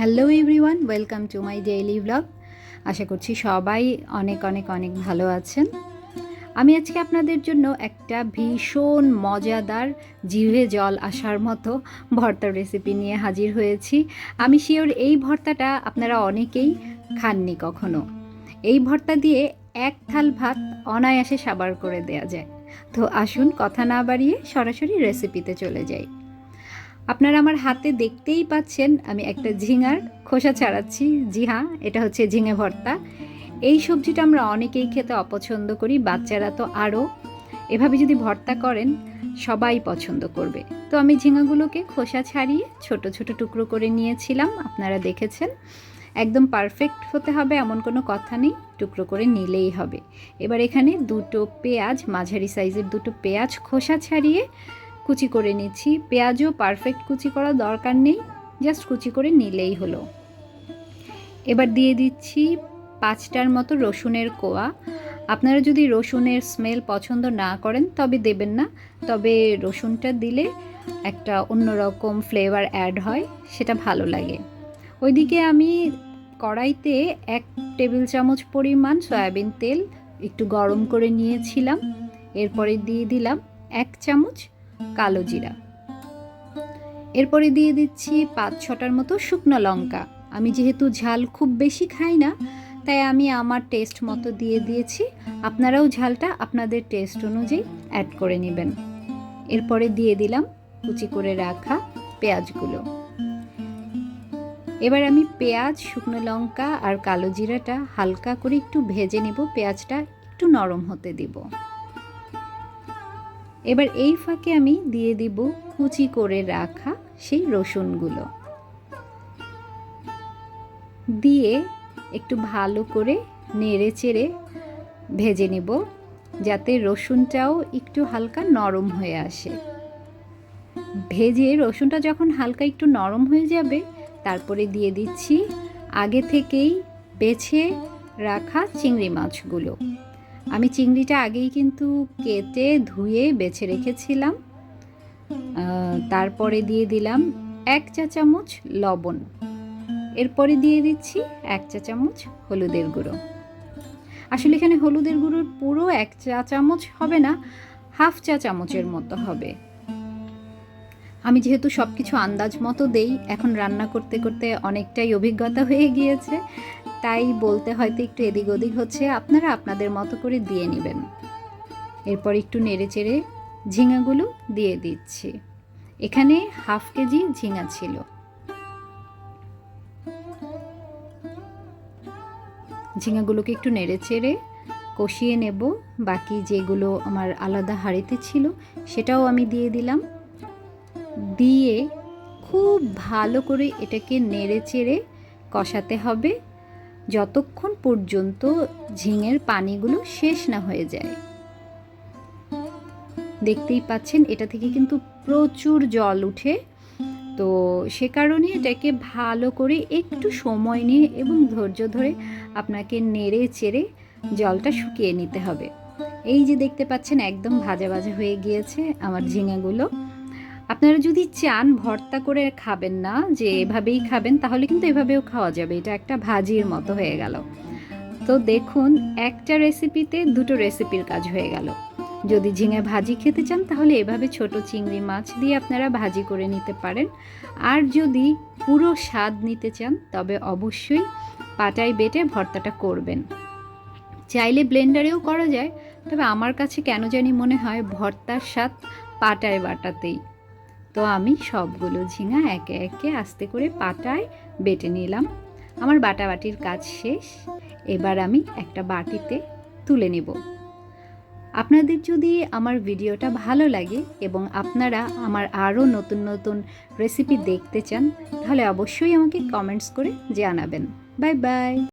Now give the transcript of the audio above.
Hello everyone welcome to my daily blog আশা করছি সবাই অনেক অনেক অনেক ভালো আছেন। আমি আজকে আপনাদের জন্য একটা ভীষণ মজাদার জিভে জল আসার মতো ভর্তার রেসিপি নিয়ে হাজির হয়েছি। আমি শিওর এই ভর্তাটা আপনারা অনেকেই খাননি কখনো। এই ভর্তা দিয়ে এক থাল ভাত অনায়াসে সাবার করে দেয়া যায়। তো আসুন, কথা না বাড়িয়ে সরাসরি রেসিপিতে চলে যাই। আপনারা আমার হাতে দেখতেই পাচ্ছেন, আমি একটা ঝিঙার খোসা ছাড়াচ্ছি। জি হ্যাঁ এটা হচ্ছে ঝিঙে ভর্তা। এই সবজিটা আমরা অনেকেই খেতে অপছন্দ করি, বাচ্চারা তো আরও। এভাবে যদি ভর্তা করেন, সবাই পছন্দ করবে। তো আমি ঝিঙাগুলোকে খোসা ছাড়িয়ে ছোট ছোট টুকরো করে নিয়েছিলাম, আপনারা দেখেছেন। একদম পারফেক্ট হতে হবে, এমন কোনো কথা নেই, টুকরো করে নিলেই হবে। এবার এখানে দুটো পেঁয়াজ, মাঝারি সাইজের দুটো পেঁয়াজ খোসা ছাড়িয়ে কুচি করে নিচ্ছি। পেঁয়াজও পারফেক্ট কুচি করার দরকার নেই জাস্ট কুচি করে নিলেই হলো। এবার দিয়ে দিচ্ছি পাঁচটার মতো রসুনের কোয়া। আপনারা যদি রসুনের স্মেল পছন্দ না করেন, তবে দেবেন না। তবে রসুনটা দিলে একটা অন্যরকম ফ্লেভার অ্যাড হয়, সেটা ভালো লাগে। ওইদিকে আমি কড়াইতে এক টেবিল চামচ পরিমাণ সয়াবিন তেল একটু গরম করে নিয়েছিলাম। এরপরে দিয়ে দিলাম এক চামচ কালো জিরা। এরপরে দিয়ে দিচ্ছি পাঁচ ছটার মতো শুকনো লঙ্কা। আমি যেহেতু ঝাল খুব বেশি খাই না, তাই আমি আমার টেস্ট মতো দিয়ে দিয়েছি। আপনারাও ঝালটা আপনাদের টেস্ট অনুযায়ী অ্যাড করে নেবেন। এরপরে দিয়ে দিলাম কুচি করে রাখা পেঁয়াজগুলো। এবার আমি পেঁয়াজ, শুকনো লঙ্কা আর কালো জিরাটা হালকা করে একটু ভেজে নেব। পেঁয়াজটা একটু নরম হতে দিব। এবার এই ফাঁকে আমি দিয়ে দিব কুচি করে রাখা সেই রসুনগুলো। দিয়ে একটু ভালো করে নেড়ে চেড়ে ভেজে নেব, যাতে রসুনটাও একটু হালকা নরম হয়ে আসে। ভেজে রসুনটা যখন হালকা একটু নরম হয়ে যাবে, তারপরে দিয়ে দিচ্ছি আগে থেকেই বেছে রাখা চিংড়ি মাছগুলো। আমি চিংড়িটা আগেই কিন্তু কেটে ধুয়ে বেছে রেখেছিলাম। তারপরে দিয়ে দিলাম এক চা চামচ লবণ। এরপরে দিয়ে দিচ্ছি এক চা চামচ হলুদের গুঁড়ো। আসলে এখানে হলুদের গুঁড়োর পুরো এক চা চামচ হবে না, হাফ চা চামচের মতো হবে। আমি যেহেতু সব কিছু আন্দাজ মতো দেই, এখন রান্না করতে করতে অনেকটাই অভিজ্ঞতা হয়ে গিয়েছে। তাই বলতে হয়তো একটু এদিক ওদিক হচ্ছে, আপনারা আপনাদের মতো করে দিয়ে নেবেন। এরপর একটু নেড়ে চেড়ে ঝিঙাগুলো দিয়ে দিচ্ছি। এখানে হাফ কেজি ঝিঙা ছিল। ঝিঙাগুলোকে একটু নেড়ে চেড়ে কষিয়ে নেব। বাকি যেগুলো আমার আলাদা হাঁড়িতে ছিল, সেটাও আমি দিয়ে দিলাম। দিয়ে খুব ভালো করে এটাকে নেড়ে চেড়ে কষাতে হবে। যতক্ষণ পর্যন্ত ঝিঙের পানিগুলো শেষ না হয়ে যায়। দেখতেই পাচ্ছেন, এটা থেকে কিন্তু প্রচুর জল উঠে। তো সে কারণে এটাকে ভালো করে একটু সময় নিয়ে এবং ধৈর্য ধরে আপনাকে নেড়ে চেড়ে জলটা শুকিয়ে নিতে হবে। এই যে দেখতে পাচ্ছেন, একদম ভাজা ভাজা হয়ে গিয়েছে আমার ঝিঙাগুলো। আপনারা যদি চান ভর্তা করে খাবেন না, যে এভাবেই খাবেন, তাহলে কিন্তু এভাবেও খাওয়া যাবে। এটা একটা ভাজির মতো হয়ে গেল। তো দেখুন, একটা রেসিপিতে দুটো রেসিপির কাজ হয়ে গেল। যদি ঝিঙে ভাজি খেতে চান, তাহলে এভাবে ছোট চিংড়ি মাছ দিয়ে আপনারা ভাজি করে নিতে পারেন। আর যদি পুরো স্বাদ নিতে চান, তবে অবশ্যই পাটায় বেটে ভর্তাটা করবেন। চাইলে ব্লেন্ডারেও করা যায়, তবে আমার কাছে কেন জানি মনে হয় ভর্তার স্বাদ পাটায় বাটাতেই। তো আমি সবগুলো ঝিঙা একে একে আস্তে করে পাটায় বেটে নিলাম। আমার বাটাবাটির কাজ শেষ। এবার আমি একটা বাটিতে তুলে নেব। আপনাদের যদি আমার ভিডিওটা ভালো লাগে এবং আপনারা আমার আরও নতুন নতুন রেসিপি দেখতে চান, তাহলে অবশ্যই আমাকে কমেন্টস করে জানাবেন। Bye bye.